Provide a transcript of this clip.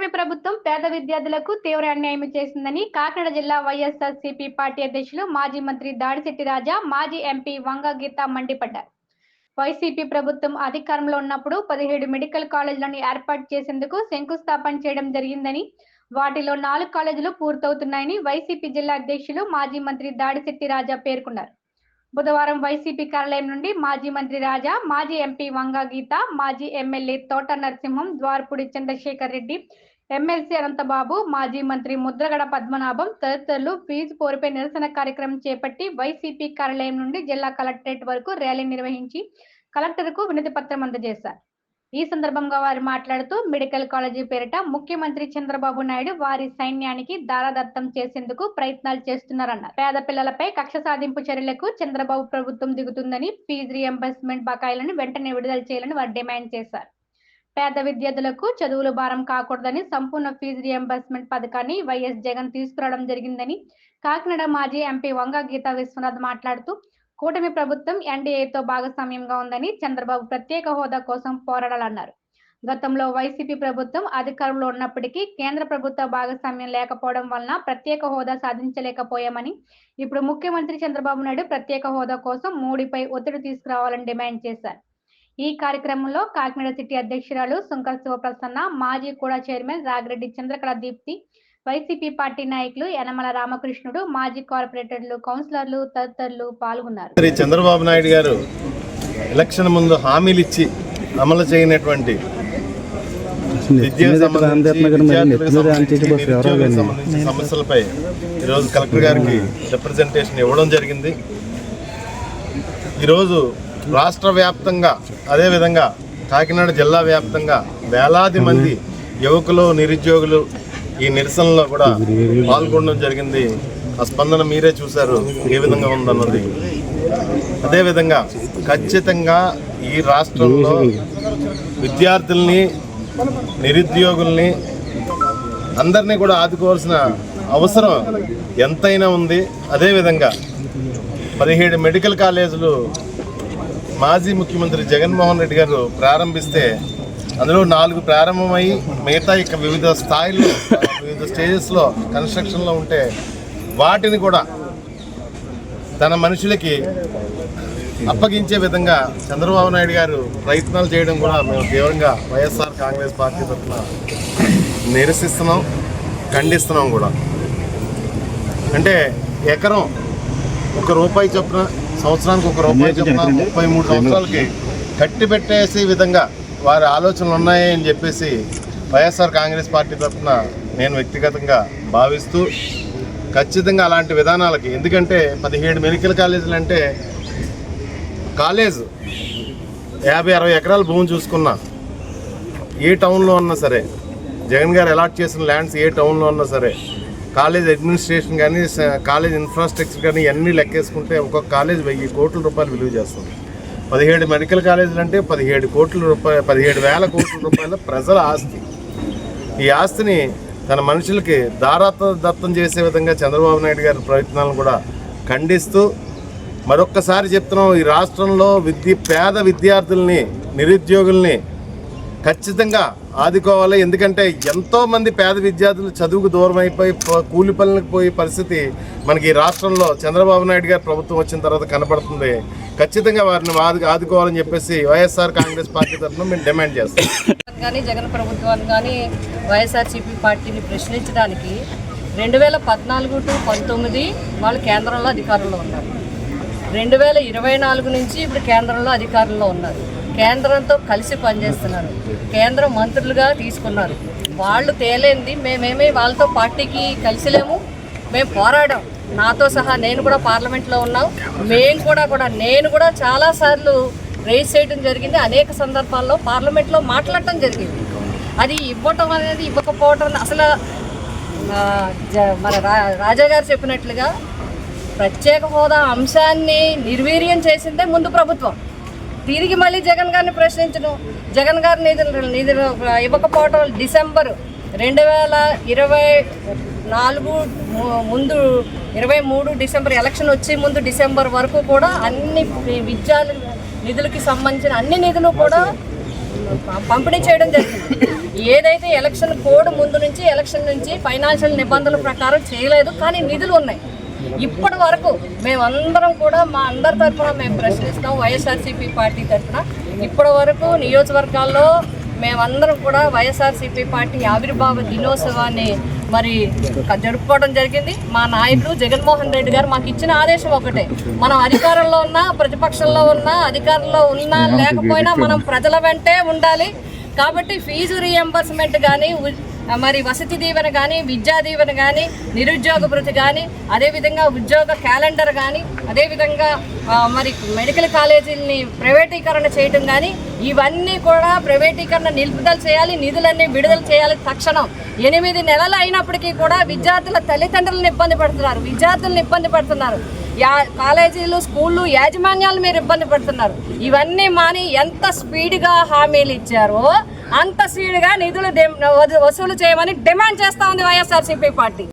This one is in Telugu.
కూటమి ప్రభుత్వం పేద విద్యార్థులకు తీవ్ర అన్యాయం చేసిందని కాకినాడ జిల్లా వైఎస్ఆర్ సిపి పార్టీ అధ్యక్షులు మాజీ మంత్రి దాడిశెట్టి రాజా మాజీ ఎంపీ వంగ గీత మండిపడ్డారు. వైసీపీ ప్రభుత్వం అధికారంలో ఉన్నప్పుడు పదిహేడు మెడికల్ కాలేజీలను ఏర్పాటు చేసేందుకు శంకుస్థాపన చేయడం జరిగిందని వాటిలో నాలుగు కాలేజీలు పూర్తవుతున్నాయని వైసీపీ జిల్లా అధ్యక్షులు మాజీ మంత్రి దాడిశెట్టి రాజా పేర్కొన్నారు. బుధవారం వైసీపీ కార్యాలయం నుండి మాజీ మంత్రి రాజా మాజీ ఎంపీ వంగా గీత మాజీ ఎమ్మెల్యే తోట నరసింహం ద్వారపూడి చంద్రశేఖర్ రెడ్డి ఎమ్మెల్సీ అనంతబాబు మాజీ మంత్రి ముద్రగడ పద్మనాభం తదితరులు ఫీజు పోరుపై నిరసన కార్యక్రమం చేపట్టి వైసీపీ కార్యాలయం నుండి జిల్లా కలెక్టరేట్ వరకు ర్యాలీ నిర్వహించి కలెక్టర్కు వినతి పత్రం అందజేశారు. ఈ సందర్భంగా వారు మాట్లాడుతూ మెడికల్ కాలేజీ పేరిట ముఖ్యమంత్రి చంద్రబాబు నాయుడు వారి సైన్యానికి దారాదత్తం చేసేందుకు ప్రయత్నాలు చేస్తున్నారన్నారు. పేద పిల్లలపై కక్ష సాధింపు చర్యలకు చంద్రబాబు ప్రభుత్వం దిగుతుందని ఫీజు రియంబర్స్మెంట్ బకాయిలను వెంటనే విడుదల చేయాలని వారు డిమాండ్ చేశారు. పేద విద్యార్థులకు చదువులు భారం కాకూడదని సంపూర్ణ ఫీజు రియంబర్స్మెంట్ పథకాన్ని వైఎస్ జగన్ తీసుకురావడం జరిగిందని కాకినాడ మాజీ ఎంపీ వంగ గీతా విశ్వనాథ్ మాట్లాడుతూ కూటమి ప్రభుత్వం ఎన్డీఏతో భాగస్వామ్యంగా ఉందని చంద్రబాబు ప్రత్యేక హోదా కోసం పోరాడాలన్నారు. గతంలో వైసీపీ ప్రభుత్వం అధికారంలో ఉన్నప్పటికీ కేంద్ర ప్రభుత్వ భాగస్వామ్యం లేకపోవడం వలన ప్రత్యేక హోదా సాధించలేకపోయామని ఇప్పుడు ముఖ్యమంత్రి చంద్రబాబు నాయుడు ప్రత్యేక హోదా కోసం మోడీపై ఒత్తిడి తీసుకురావాలని డిమాండ్ చేశారు. ఈ కార్యక్రమంలో కాకినాడ సిటీ అధ్యక్షురాలు శంకర్ శివప్రసన్న మాజీ కూడా chairman Ragireddy Chandrakala Deepthi YCP party నాయకులు యనమల రామకృష్ణుడు మాజీ కార్పొరేటర్లు కౌన్సిలర్లు తదితరులు పాల్గొన్నారు. శ్రీ చంద్రబాబు నాయుడు గారు ఎలక్షన్ ముందు హామీలు ఇచ్చి అమలు చేయనటువంటి సమస్యలపై ఈరోజు కలెక్టర్ గారికి రిప్రజెంటేషన్ ఇవ్వడం జరిగింది. ఈరోజు రాష్ట్ర వ్యాప్తంగా అదేవిధంగా కాకినాడ జిల్లా వ్యాప్తంగా వేలాది మంది యువకులు నిరుద్యోగులు ఈ నిరసనలో కూడా పాల్గొనడం జరిగింది. ఆ స్పందన మీరే చూశారు. ఏ విధంగా ఉందన్నది. అదేవిధంగా ఖచ్చితంగా ఈ రాష్ట్రంలో విద్యార్థుల్ని నిరుద్యోగుల్ని అందరినీ కూడా ఆదుకోవాల్సిన అవసరం ఎంతైనా ఉంది. అదేవిధంగా పదిహేడు మెడికల్ కాలేజీలు మాజీ ముఖ్యమంత్రి జగన్మోహన్ రెడ్డి గారు ప్రారంభిస్తే అందులో నాలుగు ప్రారంభమై మిగతా ఇక వివిధ స్థాయిల్లో వివిధ స్టేజెస్లో కన్స్ట్రక్షన్లో ఉంటే వాటిని కూడా తన మనుషులకి అప్పగించే విధంగా చంద్రబాబు నాయుడు గారు ప్రయత్నాలు చేయడం కూడా మేము తీవ్రంగా వైఎస్ఆర్ కాంగ్రెస్ పార్టీ తరఫున నిరసిస్తున్నాం ఖండిస్తున్నాం కూడా. అంటే ఎకరం ఒక రూపాయి చొప్పున సంవత్సరానికి ఒక రూపాయి చొప్పున ముప్పై మూడు సంవత్సరాలకి కట్టి పెట్టేసే విధంగా వారి ఆలోచనలు ఉన్నాయి అని చెప్పేసి వైఎస్ఆర్ కాంగ్రెస్ పార్టీ తరఫున నేను వ్యక్తిగతంగా భావిస్తూ ఖచ్చితంగా అలాంటి విధానాలకి ఎందుకంటే పదిహేడు మెడికల్ కాలేజీలు అంటే కాలేజ్. యాభై అరవై ఎకరాల భూమి చూసుకున్నా ఏ టౌన్లో ఉన్నా సరే జగన్ గారు అలాట్ చేసిన ల్యాండ్స్ ఏ టౌన్లో ఉన్నా సరే కాలేజ్ అడ్మినిస్ట్రేషన్ కానీ కాలేజ్ ఇన్ఫ్రాస్ట్రక్చర్ కానీ అన్నీ లెక్కేసుకుంటే ఒక్కొక్క కాలేజ్ వెయ్యి కోట్ల రూపాయలు విలువ చేస్తుంది. పదిహేడు మెడికల్ కాలేజీలు అంటే పదిహేడు కోట్ల రూపాయలు పదిహేడు వేల కోట్ల రూపాయల ప్రజల ఆస్తి. ఈ ఆస్తిని తన మనుషులకి దారాత దత్తం చేసే విధంగా చంద్రబాబు నాయుడు గారి ప్రయత్నాలను కూడా ఖండిస్తూ మరొక్కసారి చెప్తున్నాం ఈ రాష్ట్రంలో విద్య పేద విద్యార్థుల్ని నిరుద్యోగుల్ని ఖచ్చితంగా ఆదుకోవాలి. ఎందుకంటే ఎంతోమంది పేద విద్యార్థులు చదువుకు దూరం అయిపోయి కూలి పనులకు పోయే పరిస్థితి మనకి ఈ రాష్ట్రంలో చంద్రబాబు నాయుడు గారి ప్రభుత్వం వచ్చిన తర్వాత కనపడుతుంది. ఖచ్చితంగా వారిని ఆదు ఆదుకోవాలని చెప్పేసి వైఎస్ఆర్ కాంగ్రెస్ పార్టీ తరఫున మేము డిమాండ్ చేస్తాం. కానీ జగన్ ప్రభుత్వాన్ని కానీ వైఎస్ఆర్సీపీ పార్టీని ప్రశ్నించడానికి రెండు వేల పద్నాలుగు టు పంతొమ్మిది వాళ్ళు కేంద్రంలో అధికారంలో ఉన్నారు. రెండు వేల ఇరవై నాలుగు నుంచి ఇప్పుడు కేంద్రంలో అధికారంలో ఉన్నారు. కేంద్రంతో కలిసి పనిచేస్తున్నారు. కేంద్ర మంత్రులుగా తీసుకున్నారు. వాళ్ళు తేలేంది మేమేమీ వాళ్ళతో పార్టీకి కలిసిలేము మేము పోరాడాం. నాతో సహా నేను కూడా పార్లమెంట్లో ఉన్నాం. మేము కూడా కూడా నేను కూడా చాలాసార్లు రేస్ చేయడం జరిగింది. అనేక సందర్భాల్లో పార్లమెంట్లో మాట్లాడటం జరిగింది. అది ఇవ్వటం అనేది ఇవ్వకపోవటం అసలు జ- మన రా రాజా గారు చెప్పినట్లుగా ప్రత్యేక హోదా అంశాన్ని నిర్వీర్యం చేసిందే ముందు ప్రభుత్వం. తిరిగి మళ్ళీ జగన్ గారిని ప్రశ్నించడం జగన్ గారు నిధులు నిధులు ఇవ్వకపోవటం డిసెంబర్ రెండు వేల ఇరవై నాలుగు ము- ముందు ఇరవై మూడు డిసెంబర్ ఎలక్షన్ వచ్చే ముందు డిసెంబర్ వరకు కూడా అన్ని విద్యా నిధులకి సంబంధించిన అన్ని నిధులు కూడా పంపిణీ చేయడం జరిగింది. ఏదైతే ఎలక్షన్ కోడ్ ముందు నుంచి ఎలక్షన్ నుంచి ఫైనాన్షియల్ నిబంధనల ప్రకారం చేయలేదు కానీ నిధులు ఉన్నాయి. ఇప్పటి వరకు మేమందరం కూడా మా అందరి తరఫున మేము ప్రశ్నిస్తాం వైఎస్ఆర్సీపీ పార్టీ తరఫున. ఇప్పటి వరకు నియోజకవర్గాల్లో మేమందరం కూడా వైఎస్ఆర్సీపీ పార్టీ ఆవిర్భావ దినోత్సవాన్ని మరి జరుపుకోవడం జరిగింది. మా నాయకుడు జగన్మోహన్ రెడ్డి గారు మాకు ఇచ్చిన ఆదేశం ఒకటే. మనం అధికారంలో ఉన్నా ప్రతిపక్షంలో ఉన్నా అధికారంలో ఉన్నా లేకపోయినా మనం ప్రజల వెంటే ఉండాలి. కాబట్టి ఫీజు రియంబర్స్మెంట్ కానీ మరి వసతి దీవెన కానీ విద్యా దీవెన కానీ నిరుద్యోగ భృతి కానీ అదేవిధంగా ఉద్యోగ క్యాలెండర్ కానీ అదేవిధంగా మరి మెడికల్ కాలేజీలని ప్రైవేటీకరణ చేయటం కానీ ఇవన్నీ కూడా ప్రైవేటీకరణ నిలుపుదల చేయాలి నిధులన్నీ విడుదల చేయాలి తక్షణం. ఎనిమిది నెలలు అయినప్పటికీ కూడా విద్యార్థుల తల్లిదండ్రులను ఇబ్బంది పడుతున్నారు విద్యార్థులను ఇబ్బంది పడుతున్నారు. యా కాలేజీలు స్కూళ్ళు యాజమాన్యాలు మీరు ఇబ్బంది పడుతున్నారు. ఇవన్నీ మాని ఎంత స్పీడ్గా హామీలు ఇచ్చారో అంత స్పీడ్గా నిధులు దే- వసూలు చేయమని డిమాండ్ చేస్తా ఉంది వైఎస్ఆర్సీపీ పార్టీ.